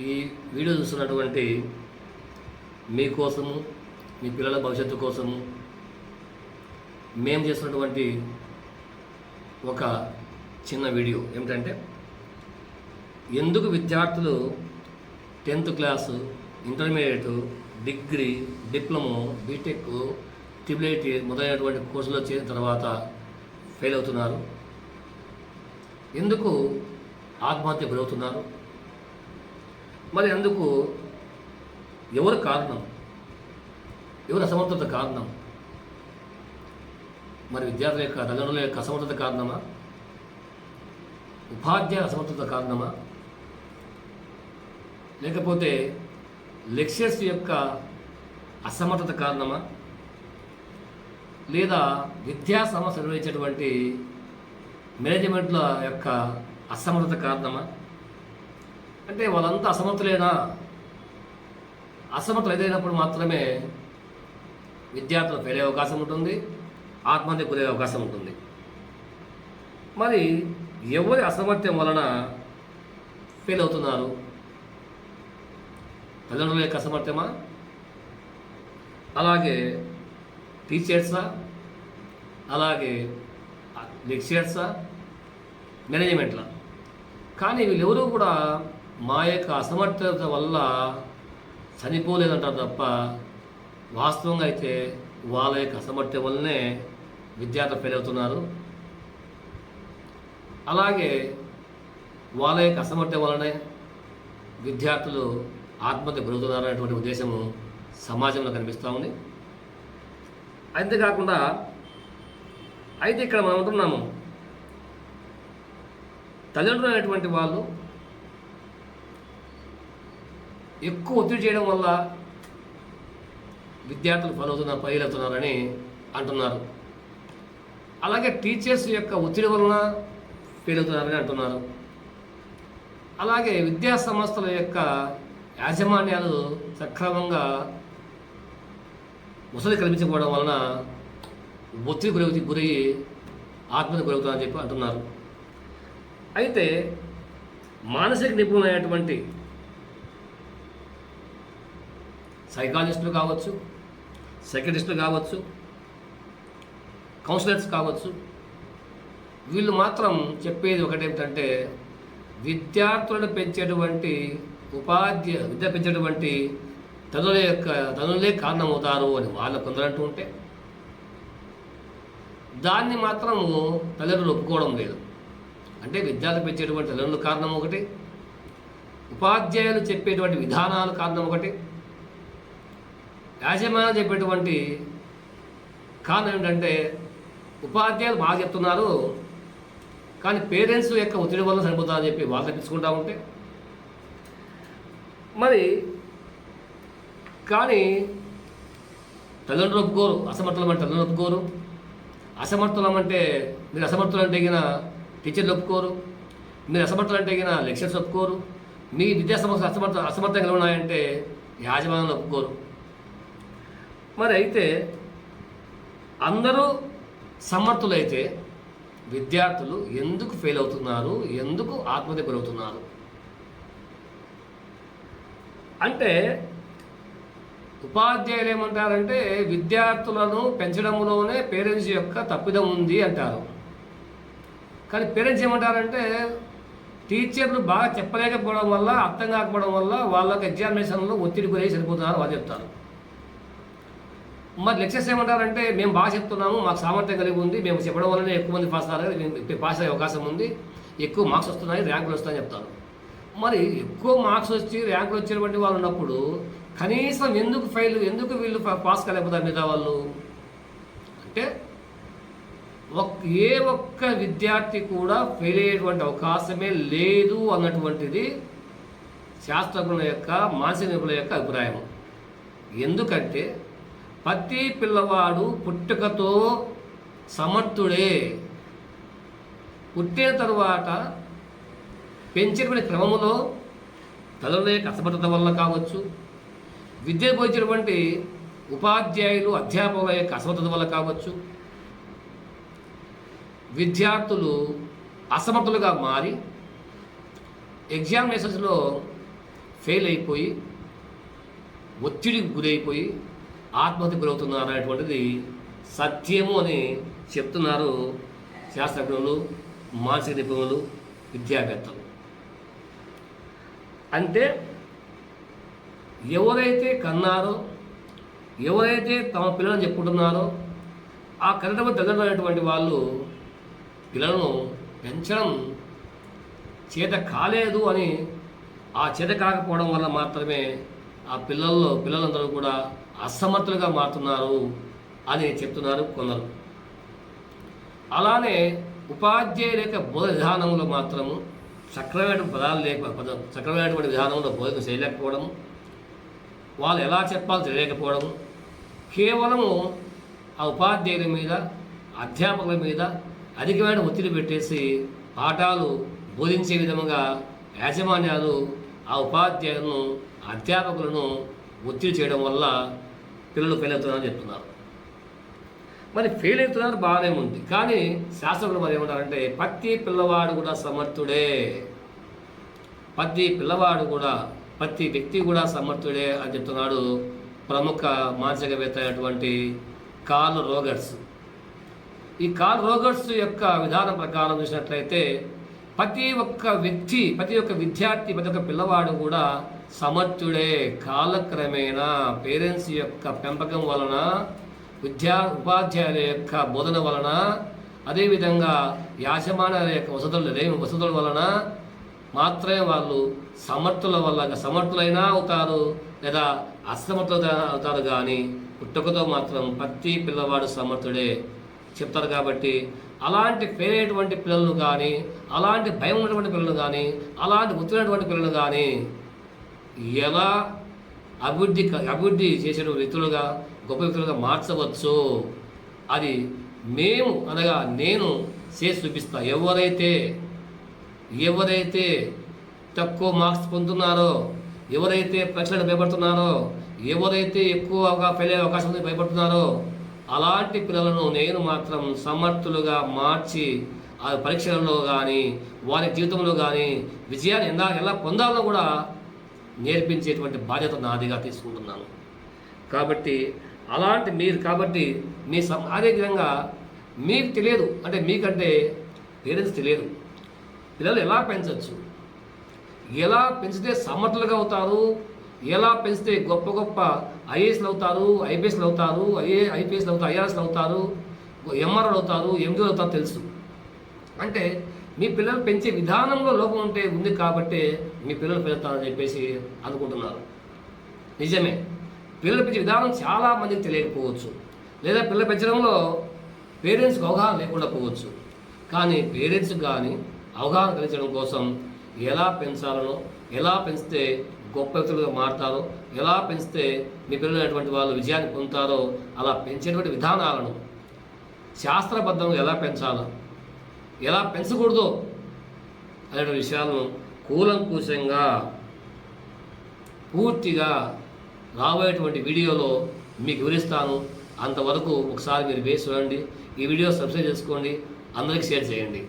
ఈ వీడియో చూస్తున్నటువంటి మీకోసము మీ పిల్లల భవిష్యత్తు కోసము మేము చేస్తున్నటువంటి ఒక చిన్న వీడియో ఏమిటంటే ఎందుకు విద్యార్థులు tenth class intermediate degree diploma BTech triple మొదలైనటువంటి కోర్సులో చేరిన తర్వాత ఫెయిల్ అవుతున్నారు? ఎందుకు ఆత్మహత్య గురవుతున్నారు? మరి అందుకు ఎవరు కారణం? ఎవరు అసమర్థత కారణం? మరి విద్యార్థుల యొక్క తల్లిదండ్రుల యొక్క అసమర్థత కారణమా? ఉపాధ్యాయ అసమర్థత కారణమా? లేకపోతే లెక్చర్స్ యొక్క అసమర్థత కారణమా? లేదా విద్యా సంస్థ నిర్వహించేటువంటి మేనేజ్మెంట్ల యొక్క అసమర్థత కారణమా? అంటే వాళ్ళంతా అసమర్థులేనా అసమర్థులు ఏదైనప్పుడు మాత్రమే విద్యార్థులు ఫెయిల్ అయ్యే అవకాశం ఉంటుంది ఆత్మహత్య గురయ్యే అవకాశం ఉంటుంది. మరి ఎవరి అసమర్థ్యం వలన ఫెయిల్ అవుతున్నారు? తల్లిదండ్రుల యొక్క అసమర్థ్యమా? అలాగే టీచర్సా? అలాగే లెక్చర్సా మేనేజ్మెంట్లా? కానీ వీళ్ళెవరూ కూడా మా యొక్క అసమర్థత వల్ల చనిపోలేదంటారు తప్ప వాస్తవంగా అయితే వాళ్ళ యొక్క అసమర్థ్యం వల్లనే విద్యార్థులు ఫెయిల్ అవుతున్నారు. అలాగే వాళ్ళ యొక్క అసమర్థ్యం వలనే విద్యార్థులు ఆత్మహత్య పెరుగుతున్నారు అనేటువంటి ఉద్దేశము సమాజంలో కనిపిస్తూ ఉంది. అంతేకాకుండా అయితే ఇక్కడ మనం ఉంటున్నాము తల్లిదండ్రులు అనేటువంటి వాళ్ళు ఎక్కువ ఒత్తిడి చేయడం వల్ల విద్యార్థులు ఫెయిల్ అవుతున్నారు అవుతున్నారని అంటున్నారు. అలాగే టీచర్స్ యొక్క ఒత్తిడి వలన ఫెయిల్ అవుతున్నారని అంటున్నారు. అలాగే విద్యా సంస్థల యొక్క యాజమాన్యాలు సక్రమంగా ముసలి కల్పించకపోవడం వలన ఒత్తిడి గురి గురయ్యి ఆత్మహత్య గురవుతుందని చెప్పి అంటున్నారు. అయితే మానసిక నిపుణులైనటువంటి సైకాలజిస్టులు కావచ్చు సైకటిస్టులు కావచ్చు కౌన్సిలర్స్ కావచ్చు వీళ్ళు మాత్రం చెప్పేది ఒకటేమిటంటే విద్యార్థులను పెంచేటువంటి ఉపాధ్యాయ విద్య పెంచేటువంటి తనుల యొక్క తనులే కారణమవుతారు అని వాళ్ళు కొందరు అంటూ ఉంటే దాన్ని మాత్రము తల్లిదండ్రులు ఒప్పుకోవడం లేదు. అంటే విద్యార్థులు పెంచేటువంటి తల్లిదండ్రులు కారణం ఒకటి ఉపాధ్యాయులు చెప్పేటువంటి విధానాలు కారణం ఒకటి యాజమాన్యం చెప్పేటువంటి కారణం ఏంటంటే ఉపాధ్యాయులు బాగా చెప్తున్నారు కానీ పేరెంట్స్ యొక్క ఒత్తిడి వల్ల సరిపోతుందని చెప్పి వాళ్ళు తప్పించుకుంటా ఉంటే. మరి కానీ తల్లిదండ్రులు ఒప్పుకోరు అసమర్థులం అంటే తల్లిదండ్రులు ఒప్పుకోరు. అసమర్థులం అంటే మీరు అసమర్థులు అంటే గిన టీచర్లు ఒప్పుకోరు. మీరు అసమర్థులు అంటే గిన లెక్చర్స్ ఒప్పుకోరు. మీ విద్యా సంస్థ అసమర్థ అసమర్థంగా ఉన్నాయంటే యాజమాన్యం ఒప్పుకోరు. మరి అయితే అందరూ సమర్థులైతే విద్యార్థులు ఎందుకు ఫెయిల్ అవుతున్నారు? ఎందుకు ఆత్మహత్య గురవుతున్నారు? అంటే ఉపాధ్యాయులు ఏమంటారంటే విద్యార్థులను పెంచడంలోనే పేరెంట్స్ యొక్క తప్పిదం ఉంది అంటారు. కానీ పేరెంట్స్ ఏమంటారంటే టీచర్లు బాగా చెప్పలేకపోవడం వల్ల అర్థం కాకపోవడం వల్ల వాళ్ళకి ఎగ్జామినేషన్లో ఒత్తిడి గురై సరిపోతున్నారు వాళ్ళు చెప్తారు. మరి లెక్చర్స్ ఏమంటారంటే మేము బాగా చెప్తున్నాము మాకు సామర్థ్యం కలిగి ఉంది మేము చెప్పడం వల్లనే ఎక్కువ మంది పాస్ అయ్యారు మేము పాస్ అయ్యే అవకాశం ఉంది. ఎక్కువ మార్క్స్ వస్తున్నాయి ర్యాంకులు వస్తాయని చెప్తారు. మరి ఎక్కువ మార్క్స్ వచ్చి ర్యాంకులు వచ్చినటువంటి వాళ్ళు ఉన్నప్పుడు కనీసం ఎందుకు ఫెయిల్ ఎందుకు వీళ్ళు పాస్ కాలేకపోతారు మిగతా వాళ్ళు? అంటే ఒక్ ఏ ఒక్క విద్యార్థి కూడా ఫెయిల్ అయ్యేటువంటి అవకాశమే లేదు అన్నటువంటిది శాస్త్రజ్ఞుల యొక్క మానసిక నిపుణుల యొక్క అభిప్రాయం ఎందుకంటే ప్రతి పిల్లవాడు పుట్టుకతో సమర్థుడే. పుట్టిన తరువాత పెంచినటువంటి క్రమములో తల్లుల యొక్క అసమర్థత వల్ల కావచ్చు విద్య పోయినటువంటి ఉపాధ్యాయులు అధ్యాపకుల యొక్క అసమర్థత వల్ల కావచ్చు విద్యార్థులు అసమర్థులుగా మారి ఎగ్జామినేషన్స్లో ఫెయిల్ అయిపోయి ఒత్తిడికి గురైపోయి ఆత్మహత్య గురవుతున్నారు అనేటువంటిది సత్యము అని చెప్తున్నారు శాస్త్రజ్ఞులు మానసిక నిపుణులు విద్యావేత్తలు. అంటే ఎవరైతే కన్నారో ఎవరైతే తమ పిల్లలను చెప్పుకుంటున్నారో ఆ కన్నడమ తల్లిదండ్రులైనటువంటి వాళ్ళు పిల్లలను పెంచడం చేత కాలేదు అని ఆ చేత కాకపోవడం వల్ల మాత్రమే ఆ పిల్లల్లో పిల్లలందరూ కూడా అసమర్థులుగా మారుతున్నారు అని చెప్తున్నారు కొందరు. అలానే ఉపాధ్యాయుల యొక్క బోధ విధానంలో మాత్రము చక్రమైన పదాలు లేక పద సక్రమైనటువంటి విధానంలో బోధన చేయలేకపోవడం వాళ్ళు ఎలా చెప్పాలో తెలియకపోవడం కేవలము ఆ ఉపాధ్యాయుల మీద అధ్యాపకుల మీద అధికమైన ఒత్తిడి పెట్టేసి పాఠాలు బోధించే విధముగా యాజమాన్యాలు ఆ ఉపాధ్యాయులను అధ్యాపకులను ఒత్తిడి చేయడం వల్ల పిల్లలు ఫెయిల్ అవుతున్నారని చెప్తున్నారు. మరి ఫెయిల్ అవుతున్నారు బాగానే ఉంది. కానీ శాస్త్రంలో మరి ఏమంటారంటే ప్రతి పిల్లవాడు కూడా సమర్థుడే. ప్రతి పిల్లవాడు కూడా ప్రతి వ్యక్తి కూడా సమర్థుడే అని చెప్తున్నాడు ప్రముఖ మానసికవేత్త అయినటువంటి కార్ల్ రోగర్స్. ఈ కార్ల్ రోగర్స్ యొక్క విధానం ప్రకారం చూసినట్లయితే ప్రతి ఒక్క వ్యక్తి ప్రతి ఒక్క విద్యార్థి ప్రతి ఒక్క పిల్లవాడు కూడా సమర్థుడే. కాలక్రమేణా పేరెంట్స్ యొక్క పెంపకం వలన విద్యా ఉపాధ్యాయుల యొక్క బోధన వలన అదేవిధంగా యాజమాన్యాల యొక్క వసతులు లేని వసతుల వలన మాత్రమే వాళ్ళు సమర్థుల వల్ల సమర్థులైనా అవుతారు లేదా అసమర్థులైనా అవుతారు కానీ పుట్టుకతో మాత్రం ప్రతి పిల్లవాడు సమర్థుడే. చెప్తారు కాబట్టి అలాంటి ఫెయిల్ అయినటువంటి పిల్లలను కానీ అలాంటి భయం ఉన్నటువంటి పిల్లలు కానీ అలాంటి గుర్తున్నటువంటి పిల్లలు కానీ ఎలా అభివృద్ధి అభివృద్ధి చేసిన వ్యక్తులుగా గొప్ప వ్యక్తులుగా మార్చవచ్చు? అది మేము అనగా నేను చేసి చూపిస్తా. ఎవరైతే ఎవరైతే తక్కువ మార్క్స్ పొందుతున్నారో ఎవరైతే ప్రశ్నలు భయపడుతున్నారో ఎవరైతే ఎక్కువగా ఫెయిల్ అయ్యే అవకాశం భయపడుతున్నారో అలాంటి పిల్లలను నేను మాత్రం సమర్థులుగా మార్చి ఆ పరీక్షలలో కానీ వారి జీవితంలో కానీ విజయాన్ని ఎలా ఎలా పొందాలో కూడా నేర్పించేటువంటి బాధ్యత నాదిగా తీసుకుంటున్నాను. కాబట్టి అలాంటి మీరు కాబట్టి మీ సం అదే విధంగా మీకు తెలియదు అంటే మీకంటే పేరెంట్స్ తెలియదు. పిల్లలు ఎలా పెంచవచ్చు ఎలా పెంచితే సమర్థులుగా అవుతారు? ఎలా పెంచితే గొప్ప గొప్ప ఐఏఎస్లు అవుతారు ఐపీఎస్లు అవుతారు ఐఏ ఐపీఎస్లు అవుతారు ఐఆర్ఎస్లు అవుతారు ఎంఆర్ఓలు అవుతారు ఎండీలు అవుతారు తెలుసు. అంటే మీ పిల్లలు పెంచే విధానంలో లోపం ఉంటే ఉంది కాబట్టి మీ పిల్లలు పెడతారని చెప్పేసి అనుకుంటున్నారు. నిజమే. పిల్లలు పెంచే విధానం చాలా మందికి తెలియకపోవచ్చు. లేదా పిల్లలు పెంచడంలో పేరెంట్స్కి అవగాహన లేకుండా పోవచ్చు. కానీ పేరెంట్స్ కానీ అవగాహన కలిగించడం కోసం ఎలా పెంచాలనో ఎలా పెంచితే గొప్ప వ్యక్తులుగా మారుతారో ఎలా పెంచితే మీ పిల్లలైనటువంటి వాళ్ళు విజయాన్ని పొందుతారో అలా పెంచేటువంటి విధానాలను శాస్త్రబద్ధంగా ఎలా పెంచాలో ఎలా పెంచకూడదో అనే విషయాలను కూలంకూషంగా పూర్తిగా రాబోయేటువంటి వీడియోలో మీకు వివరిస్తాను. అంతవరకు ఒకసారి మీరు వేసి చూడండి. ఈ వీడియో సబ్స్క్రైబ్ చేసుకోండి. అందరికీ షేర్ చేయండి.